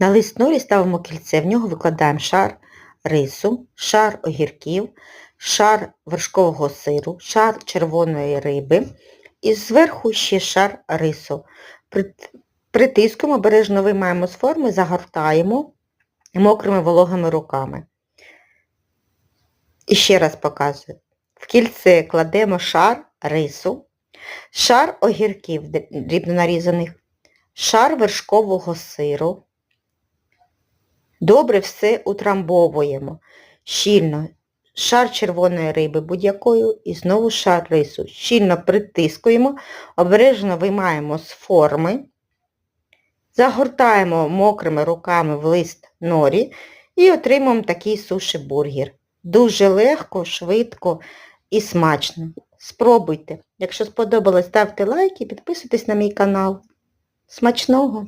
На лист норі ставимо кільце, в нього викладаємо шар рису, шар огірків, шар вершкового сиру, шар червоної риби і зверху ще шар рису. Притискуємо, обережно виймаємо з форми, загортаємо мокрими вологими руками. І ще раз показую. В кільце кладемо шар рису, шар огірків дрібно нарізаних, шар вершкового сиру. Добре все утрамбовуємо. Щільно шар червоної риби будь-якою і знову шар рису. Щільно притискуємо, обережно виймаємо з форми, загортаємо мокрими руками в лист норі і отримуємо такий суші-бургер. Дуже легко, швидко і смачно. Спробуйте. Якщо сподобалось, ставте лайк і підписуйтесь на мій канал. Смачного!